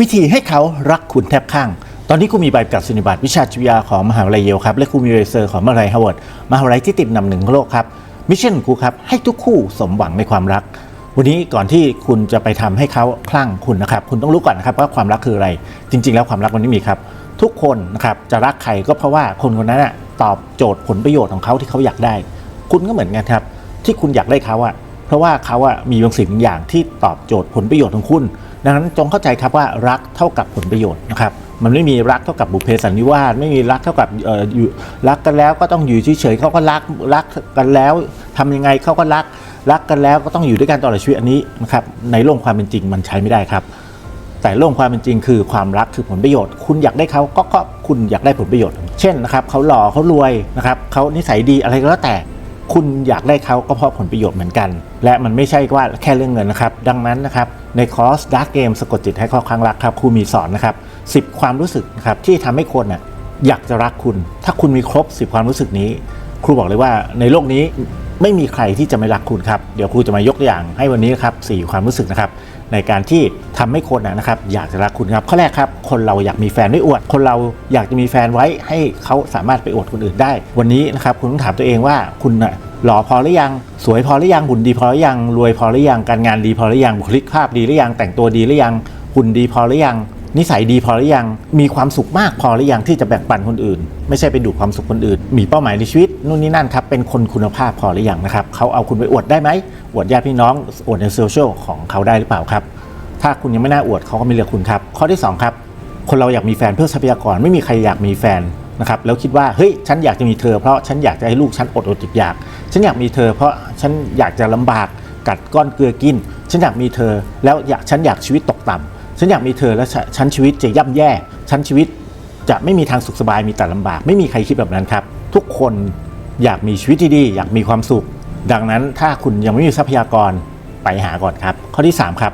วิธีให้เขารักคุณแทบข้าง ตอนนี้คุณมีใบประกาศนียบัตรวิชาชีววิทยาของมหาวิทยาลัยเยลครับและคุณมีใบเซอร์ของมหาวิทยาลัยฮาร์วาร์ดมหาวิทยาลัยที่ติดนดับหนึ่งของโลกครับมิชชั่นครูครับให้ทุกคู่สมหวังในความรัก วันนี้ก่อนที่คุณจะไปทำให้เขาคลั่งคุณนะครับ คุณต้องรู้ก่อนนะครับว่าความรักคืออะไร จริง ๆ แล้วความรักมันไม่มีครับ ทุกคนนะครับจะรักใครก็เพราะว่าคนคนนั้นน่ะตอบโจทย์ผลประโยชน์ของเขาที่เขาอยากได้ คุณก็เหมือนกันครับ ที่คุณอยากได้เขาอะเพราะว่าเขาอะมีบางสิ่งบางอย่างที่ตอบโจทย์ผลประโยชน์ของคุณ ดังนั้นจงเข้าใจครับว่ารักเท่ากับผลประโยชน์นะครับมันไม่มีรักเท่ากับบุพเพสันนิวาสไม่มีรักเท่ากับอยู่รักกันแล้วก็ต้องอยู่เฉยๆเขาก็รักรักกันแล้วทำยังไงเขาก็รักรักกันแล้วก็ต้องอยู่ด้วยกันตลอดชีวิตอันนี้นะครับในโลกความเป็นจริงมันใช้ไม่ได้ครับ แต่โลกความเป็นจริงคือความรักคือผลประโยชน์ คุณอยากได้เขาก็ก็คุณอยากได้ผลประโยชน์ เช่นนะครับเขาหล่อเขารวยนะครับเขานิสัยดีอะไรก็แล้วแต่ คุณอยากได้เขาก็เพราะผลประโยชน์เหมือนกัน และมันไม่ใช่ว่าแค่เรื่องเงินนะครับ ดังนั้นนะครับ ในคอร์ส Dark Game สะกดจิตให้เขาครั้งรักครับครูมีสอนนะครับ10 ความรู้สึกนะครับที่ทำให้คนอยากจะรักคุณ ถ้าคุณมีครบ 10 ความรู้สึกนี้ ครูบอกเลยว่าในโลกนี้ ไม่มีใครที่จะไม่รักคุณครับ เดี๋ยวครูจะมายกตัวอย่างให้วันนี้ครับสความรู้สึกนะครับในการที่ทำให้คนนะครับอยากจะรักคุณครับข้อแรกครับ คนเราอยากมีแฟนไม่อวด คนเราอยากจะมีแฟนไว้ให้เขาสามารถไปอวดคนอื่นได้ วันนี้นะครับคุณต้องถามตัวเองว่าคุณน่ะหล่อพอหรือยังสวยพอหรือยังหุ่นดีพอหรือยังรวยพอหรือยังการงานดีพอหรือยังบุคลิกภาพดีหรือยังแต่งตัวดีหรือยังหุ่นดีพอหรือยัง นิสัยดีพอหรือยัง มีความสุขมากพอหรือยังที่จะแบ่งปันคนอื่น ไม่ใช่ไปดูความสุขคนอื่น มีเป้าหมายในชีวิตนู่นนี่นั่นครับเป็นคนคุณภาพพอหรือยังนะครับเขาเอาคุณไปอวดได้ไหมอวดญาติพี่น้องอวดในโซเชียลของเขาได้หรือเปล่าครับ ถ้าคุณยังไม่น่าอวดเขาก็ไม่เลือกคุณครับ ข้อที่ 2 ครับ คนเราอยากมีแฟนเพื่อทรัพยากรไม่มีใครอยากมีแฟนนะครับแล้วคิดว่าเฮ้ยฉันอยากจะมีเธอเพราะฉันอยากจะให้ลูกฉันอดอดอยาก ฉันอยากมีเธอเพราะฉันอยากจะลำบากกัดก้อนเกลือกิน ฉันอยากมีเธอ แล้วอยากฉันอยากชีวิตตกต่ำ ฉันอยากมีเธอแล้วฉฉันชีวิตจะย่ำแย่ฉันชีวิตจะไม่มีทางสุขสบายมีแต่ลำบาก ไม่มีใครคิดแบบนั้นครับ ทุกคนอยากมีชีวิตที่ดี อยากมีความสุข ดังนั้นถ้าคุณยังไม่มีทรัพยากรไปหาก่อนครับ ข้อที่สามครับ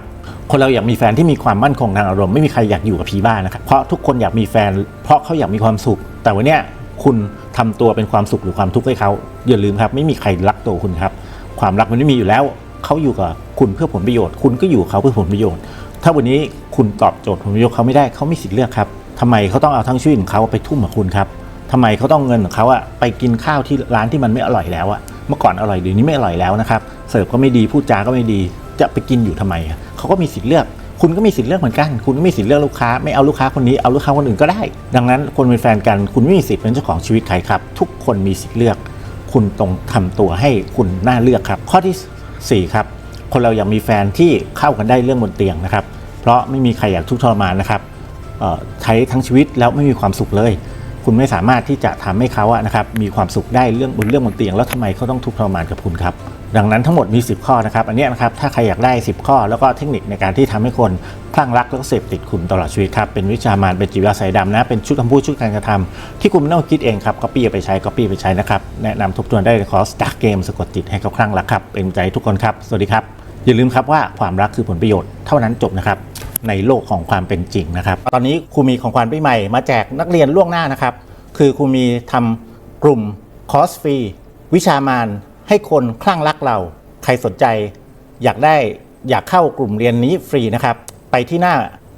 คนเราอยากมีแฟนที่มีความมั่นคงทางอารมณ์ไม่มีใครอยากอยู่กับผีบ้านะครับเพราะทุกคนอยากมีแฟน เพราะเขาอยากมีความสุข แต่วันเนี้ยคุณทำตัวเป็นความสุขหรือความทุกข์ให้เขาอย่าลืมครับ ไม่มีใครรักตัวคุณครับ ความรักมันไม่มีอยู่แล้ว เขาอยู่กับคุณเพื่อผลประโยชน์ คุณก็อยู่เขาเพื่อผลประโยชน์ ถ้าวันนี้คุณตอบโจทย์ผลประโยชน์เขาไม่ได้เขาไมีสิทธิ์เลือกครับทำไมเขาต้องเอาทั้งชีวิตของเขาไปทุ่มกับคุณครับทำไมเขาต้องเงินของเขาอะไปกินข้าวที่ร้านที่มันไม่อร่อยแล้วอะเมื่อก่อนอร่อยเดี๋ยวนี้ไม่อร่อยแล้วนะครับเสิร์ฟก็ไม่ดีพูดจาก็ไม่ดีจะไปกินอยู่ทำไมเขาก็มีสิทธิ์เลือก คุณก็มีสิทธิ์เลือกเหมือนกัน คุณก็มีสิทธิ์เลือกลูกค้า ไม่เอาลูกค้าคนนี้ เอาลูกค้าคนอื่นก็ได้ ดังนั้นคนเป็นแฟนกัน คุณไม่มีสิทธิ์เป็นเจ้าของชีวิตใครครับ ทุกคนมีสิทธิ์เลือก คุณต้องทำตัวให้คุณน่าเลือกครับ ข้อที่ 4ครับคนเราอยากมีแฟนที่เข้ากันได้เรื่องบนเตียงนะครับ เพราะไม่มีใครอยากทุกข์ทรมานนะครับใช้ทั้งชีวิตแล้วไม่มีความสุขเลย คุณไม่สามารถที่จะทำให้เขาอะนะครับมีความสุขได้เรื่องบนเรื่องบนเตียง แล้วทำไมเขาต้องทุกข์ทรมานกับคุณครับ ดังนั้นทั้งหมดมี 10 ข้อนะครับ อันนี้นะครับถ้าใครอยากได้ 10 ข้อ แล้วก็เทคนิคในการที่ทำให้คนคลั่งรักแล้วก็เสพติดคุณตลอดชีวิตครับ เป็นวิชามานเป็นจิตวิทยาสายดำนะ เป็นชุดคำพูดชุดการกระทำที่คุณไม่ต้องคิดเองครับก็ปี้ไปใช้ก็ปี้ไปใช้นะครับ แนะนำทบทวนได้ในคอร์ส Dark Game สะกดจิตให้เขาคลั่งรักครับ เป็นใจทุกคนครับ สวัสดีครับ อย่าลืมครับว่าความรักคือผลประโยชน์เท่านั้นจบนะครับในโลกของความเป็นจริงนะครับ ตอนนี้ครูมีของขวัญปีใหม่มาแจกนักเรียนล่วงหน้านะครับ คือครูมีทำกลุ่มคอร์สฟรีวิชามาน ให้คนคลั่งรักเรา ใครสนใจ อยากได้อยากเข้ากลุ่มเรียนนี้ฟรีนะครับ ไปที่หน้า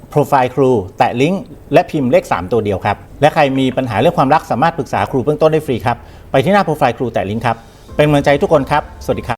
โปรไฟล์ครู แตะลิงก์และพิมพ์เลข 3 ตัวเดียวครับ และใครมีปัญหาเรื่องความรักสามารถปรึกษาครูเบื้องต้นได้ฟรีครับ ไปที่หน้าโปรไฟล์ครูแตะลิงก์ครับ เป็นกำลังใจทุกคนครับ สวัสดีครับ